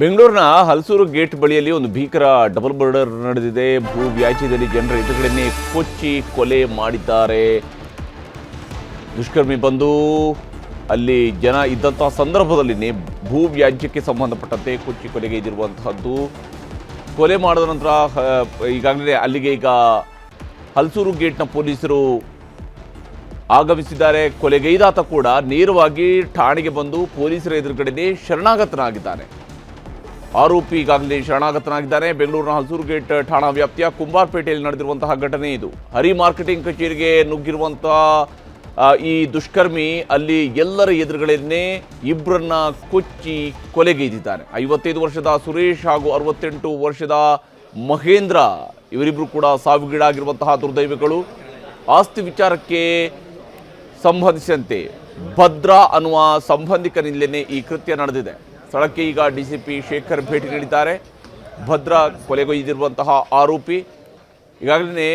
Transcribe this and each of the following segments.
ಬೆಂಗಳೂರಿನ ಹಲಸೂರು ಗೇಟ್ ಬಳಿಯಲ್ಲಿ ಒಂದು ಭೀಕರ ಡಬಲ್ ಮರ್ಡರ್ ನಡೆದಿದೆ. ಭೂ ವ್ಯಾಜ್ಯದಲ್ಲಿ ಜನರ ಎದುರುಗಡೆನೆ ಕೊಚ್ಚಿ ಕೊಲೆ ಮಾಡಿದ್ದಾರೆ. ದುಷ್ಕರ್ಮಿ ಬಂದು ಅಲ್ಲಿ ಜನ ಇದ್ದಂತಹ ಸಂದರ್ಭದಲ್ಲಿನೇ ಭೂ ವ್ಯಾಜ್ಯಕ್ಕೆ ಸಂಬಂಧಪಟ್ಟಂತೆ ಕೊಚ್ಚಿ ಕೊಲೆಗೈದಿರುವಂತಹದ್ದು ಕೊಲೆ ಮಾಡಿದ ನಂತರ ಈಗಾಗಲೇ ಅಲ್ಲಿಗೆ ಈಗ ಹಲಸೂರು ಗೇಟ್ನ ಪೊಲೀಸರು ಆಗಮಿಸಿದ್ದಾರೆ. ಕೊಲೆಗೈದಾತ ಕೂಡ ನೇರವಾಗಿ ಠಾಣೆಗೆ ಬಂದು ಪೊಲೀಸರ ಎದುರುಗಡೆಯೇ ಶರಣಾಗತನಾಗಿದ್ದಾನೆ ಆರೋಪಿ ಈಗಾಗಲೇ ಶರಣಾಗತನಾಗಿದ್ದಾನೆ. ಬೆಂಗಳೂರಿನ ಹಲಸೂರು ಗೇಟ್ ಠಾಣಾ ವ್ಯಾಪ್ತಿಯ ಕುಂಬಾರ್ಪೇಟೆಯಲ್ಲಿ ನಡೆದಿರುವಂತಹ ಘಟನೆ ಇದು. ಹರಿ ಮಾರ್ಕೆಟಿಂಗ್ ಕಚೇರಿಗೆ ನುಗ್ಗಿರುವಂತಹ ಈ ದುಷ್ಕರ್ಮಿ ಅಲ್ಲಿ ಎಲ್ಲರ ಎದುರುಗಳನ್ನೇ ಇಬ್ಬರನ್ನ ಕೊಚ್ಚಿ ಕೊಲೆಗೈದಿದ್ದಾನೆ. ಐವತ್ತೈದು ವರ್ಷದ ಸುರೇಶ್ ಹಾಗೂ ಅರವತ್ತೆಂಟು ವರ್ಷದ ಮಹೇಂದ್ರ ಇವರಿಬ್ಬರು ಕೂಡ ಸಾವಿಗೀಡಾಗಿರುವಂತಹ ದುರ್ದೈವಗಳು. ಆಸ್ತಿ ವಿಚಾರಕ್ಕೆ ಸಂಬಂಧಿಸಿದಂತೆ ಭದ್ರಾ ಅನ್ನುವ ಸಂಬಂಧಿಕರಿಂದಲೇ ಈ ಕೃತ್ಯ ನಡೆದಿದೆ. ಸ್ಥಳಕ್ಕೆ ಈಗ ಡಿಸಿಪಿ ಶೇಖರ್ ಭೇಟಿ ನೀಡಿದ್ದಾರೆ. ಭದ್ರಾ ಕೊಲೆಗೈದಿರುವಂತಹ ಆರೋಪಿ. ಈಗಾಗಲೇ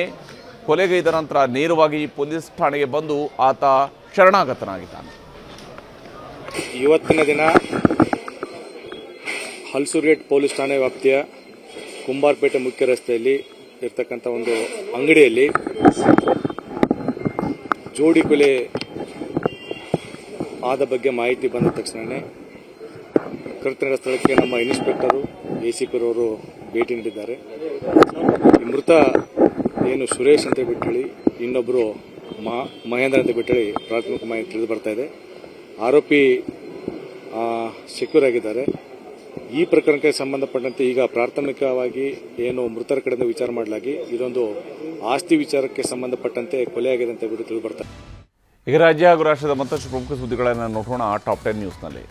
ಕೊಲೆಗೈದ ನಂತರ ನೇರವಾಗಿ ಪೊಲೀಸ್ ಠಾಣೆಗೆ ಬಂದು ಆತ ಶರಣಾಗತನಾಗಿದ್ದಾನೆ. ಇವತ್ತಿನ ದಿನ ಹಲ್ಸೂರ್ಗೇಟ್ ಪೊಲೀಸ್ ಠಾಣೆ ವ್ಯಾಪ್ತಿಯ ಕುಂಬಾರ್ಪೇಟೆ ಮುಖ್ಯ ರಸ್ತೆಯಲ್ಲಿ ಇರ್ತಕ್ಕಂಥ ಒಂದು ಅಂಗಡಿಯಲ್ಲಿ ಜೋಡಿ ಕೊಲೆ ಆದ ಬಗ್ಗೆ ಮಾಹಿತಿ ಬಂದ ತಕ್ಷಣವೇ ಕರ್ತನ ಸ್ಥಳಕ್ಕೆ ನಮ್ಮ ಇನ್ಸ್ಪೆಕ್ಟರು ಎ ಸಿ ಪಿರವರು ಭೇಟಿ ನೀಡಿದ್ದಾರೆ. ಮೃತ ಏನು ಸುರೇಶ್ ಅಂತ ಬಿಟ್ಟೇಳಿ ಇನ್ನೊಬ್ಬರು ಮಹೇಂದ್ರ ಅಂತ ಬಿಟ್ಟೇಳಿ ಪ್ರಾಥಮಿಕ ಮಾಹಿತಿ ತಿಳಿದು ಬರ್ತಾ ಇದೆ. ಆರೋಪಿ ಸೆಕ್ಯೂರ್ ಆಗಿದ್ದಾರೆ. ಈ ಪ್ರಕರಣಕ್ಕೆ ಸಂಬಂಧಪಟ್ಟಂತೆ ಈಗ ಪ್ರಾಥಮಿಕವಾಗಿ ಏನು ಮೃತರ ಕಡೆಯಿಂದ ವಿಚಾರ ಮಾಡಲಾಗಿ, ಇದೊಂದು ಆಸ್ತಿ ವಿಚಾರಕ್ಕೆ ಸಂಬಂಧಪಟ್ಟಂತೆ ಕೊಲೆಯಾಗಿದೆ ಅಂತ ಬಿಟ್ಟು ತಿಳಿದು ಬರ್ತಾರೆ. ಈಗ ರಾಜ್ಯ ಹಾಗೂ ರಾಷ್ಟ್ರದ ಮತ್ತಷ್ಟು ಪ್ರಮುಖ ಸುದ್ದಿಗಳನ್ನು ನೋಡೋಣ. ಆ ಟಾಪ್ ಟೆನ್ ನ್ಯೂಸ್ನಲ್ಲಿ.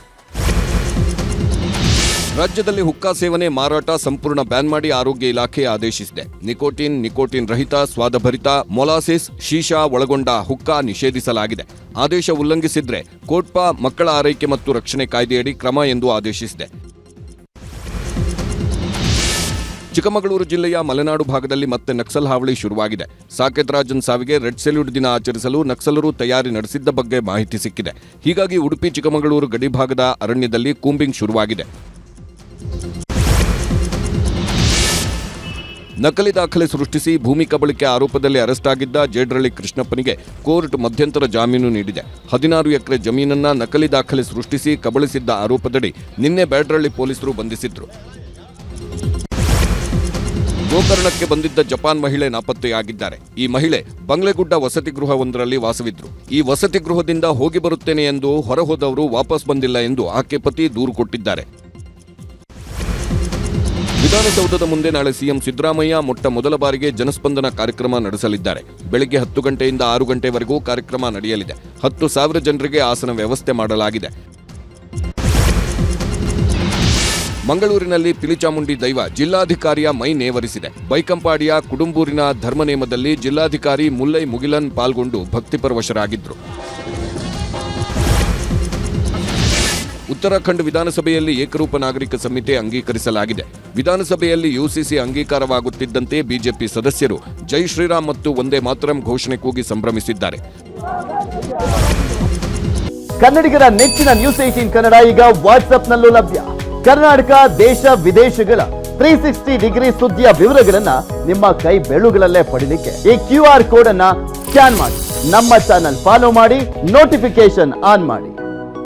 ರಾಜ್ಯದಲ್ಲಿ ಹುಕ್ಕಾ ಸೇವನೆ ಮಾರಾಟ ಸಂಪೂರ್ಣ ಬ್ಯಾನ್ ಮಾಡಿ ಆರೋಗ್ಯ ಇಲಾಖೆ ಆದೇಶಿಸಿದೆ. ನಿಕೋಟಿನ್ ನಿಕೋಟಿನ್ ರಹಿತ, ಸ್ವಾದಭರಿತ, ಮೊಲಾಸಿಸ್, ಶೀಶಾ ಒಳಗೊಂಡ ಹುಕ್ಕಾ ನಿಷೇಧಿಸಲಾಗಿದೆ. ಆದೇಶ ಉಲ್ಲಂಘಿಸಿದ್ರೆ ಕೋಟ್ಪಾ ಮಕ್ಕಳ ಆರೈಕೆ ಮತ್ತು ರಕ್ಷಣೆ ಕಾಯ್ದೆಯಡಿ ಕ್ರಮ ಎಂದು ಆದೇಶಿಸಿದೆ. ಚಿಕ್ಕಮಗಳೂರು ಜಿಲ್ಲೆಯ ಮಲೆನಾಡು ಭಾಗದಲ್ಲಿ ಮತ್ತೆ ನಕ್ಸಲ್ ಹಾವಳಿ ಶುರುವಾಗಿದೆ. ಸಾಕೇತ್ ರಾಜನ್ ಸಾವಿಗೆ ರೆಡ್ ಸೆಲ್ಯೂಟ್ ದಿನ ಆಚರಿಸಲು ನಕ್ಸಲರು ತಯಾರಿ ನಡೆಸಿದ್ದ ಬಗ್ಗೆ ಮಾಹಿತಿ ಸಿಕ್ಕಿದೆ. ಹೀಗಾಗಿ ಉಡುಪಿ ಚಿಕ್ಕಮಗಳೂರು ಗಡಿಭಾಗದ ಅರಣ್ಯದಲ್ಲಿ ಕೂಂಬಿಂಗ್ ಶುರುವಾಗಿದೆ. ನಕಲಿ ದಾಖಲೆ ಸೃಷ್ಟಿಸಿ ಭೂಮಿ ಕಬಳಿಕೆ ಆರೋಪದಲ್ಲಿ ಅರೆಸ್ಟ್ ಆಗಿದ್ದ ಜೇಡ್ರಳ್ಳಿ ಕೃಷ್ಣಪ್ಪನಿಗೆ ಕೋರ್ಟ್ ಮಧ್ಯಂತರ ಜಾಮೀನು ನೀಡಿದೆ. ಹದಿನಾರು ಎಕರೆ ಜಮೀನನ್ನ ನಕಲಿ ದಾಖಲೆ ಸೃಷ್ಟಿಸಿ ಕಬಳಿಸಿದ್ದ ಆರೋಪದಡಿ ನಿನ್ನೆ ಬ್ಯಾಡ್ರಳ್ಳಿ ಪೊಲೀಸರು ಬಂಧಿಸಿದ್ರು. ಗೋಕರ್ಣಕ್ಕೆ ಬಂದಿದ್ದ ಜಪಾನ್ ಮಹಿಳೆ ನಾಪತ್ತೆಯಾಗಿದ್ದಾರೆ. ಈ ಮಹಿಳೆ ಬಂಗ್ಲೆಗುಡ್ಡ ವಸತಿ ಗೃಹವೊಂದರಲ್ಲಿ ವಾಸವಿದ್ರು. ಈ ವಸತಿ ಗೃಹದಿಂದ ಹೋಗಿ ಬರುತ್ತೇನೆ ಎಂದು ಹೊರಹೋದವರು ವಾಪಸ್ ಬಂದಿಲ್ಲ ಎಂದು ಆಕೆ ಪತಿ ದೂರು ಕೊಟ್ಟಿದ್ದಾರೆ. ವಿಧಾನಸೌಧದ ಮುಂದೆ ನಾಳೆ ಸಿಎಂ ಸಿದ್ದರಾಮಯ್ಯ ಮೊಟ್ಟ ಮೊದಲ ಬಾರಿಗೆ ಜನಸ್ಪಂದನ ಕಾರ್ಯಕ್ರಮ ನಡೆಸಲಿದ್ದಾರೆ. ಬೆಳಗ್ಗೆ ಹತ್ತು ಗಂಟೆಯಿಂದ ಆರು ಗಂಟೆವರೆಗೂ ಕಾರ್ಯಕ್ರಮ ನಡೆಯಲಿದೆ. ಹತ್ತು ಸಾವಿರ ಜನರಿಗೆ ಆಸನ ವ್ಯವಸ್ಥೆ ಮಾಡಲಾಗಿದೆ. ಮಂಗಳೂರಿನಲ್ಲಿ ಪಿಲಿಚಾಮುಂಡಿ ದೈವ ಜಿಲ್ಲಾಧಿಕಾರಿಯ ಮೈ ನೇವರಿಸಿದೆ. ಬೈಕಂಪಾಡಿಯ ಕುಡುಂಬೂರಿನ ಧರ್ಮನೇಮದಲ್ಲಿ ಜಿಲ್ಲಾಧಿಕಾರಿ ಮುಲ್ಲೈ ಮುಗಿಲನ್ ಪಾಲ್ಗೊಂಡು ಭಕ್ತಿಪರವಶರಾಗಿದ್ರು ಉತ್ತರಾಖಂಡ್ ವಿಧಾನಸಭೆಯಲ್ಲಿ ಏಕರೂಪ ನಾಗರಿಕ ಸಂಹಿತೆ ಅಂಗೀಕರಿಸಲಾಗಿದೆ. ವಿಧಾನಸಭೆಯಲ್ಲಿ ಯುಸಿಸಿ ಅಂಗೀಕಾರವಾಗುತ್ತಿದ್ದಂತೆ ಬಿಜೆಪಿ ಸದಸ್ಯರು ಜೈ ಶ್ರೀರಾಮ್ ಮತ್ತು ಒಂದೇ ಮಾತರಂ ಘೋಷಣೆ ಕೂಗಿ ಸಂಭ್ರಮಿಸಿದ್ದಾರೆ. ಕನ್ನಡಿಗರ ನೆಚ್ಚಿನ ನ್ಯೂಸ್ ಏಟೀನ್ ಕನ್ನಡ ಈಗ ವಾಟ್ಸ್ಆಪ್ನಲ್ಲೂ ಲಭ್ಯ. ಕರ್ನಾಟಕ, ದೇಶ, ವಿದೇಶಗಳ ತ್ರೀ ಸಿಕ್ಸ್ಟಿ ಡಿಗ್ರಿ ಸುದ್ದಿಯ ವಿವರಗಳನ್ನ ನಿಮ್ಮ ಕೈ ಬೆಳುಗಳಲ್ಲೇ ಪಡೀಲಿಕ್ಕೆ ಈ ಕ್ಯೂ ಆರ್ ಕೋಡ್ ಅನ್ನ ಸ್ಕ್ಯಾನ್ ಮಾಡಿ. ನಮ್ಮ ಚಾನಲ್ ಫಾಲೋ ಮಾಡಿ ನೋಟಿಫಿಕೇಶನ್ ಆನ್ ಮಾಡಿ.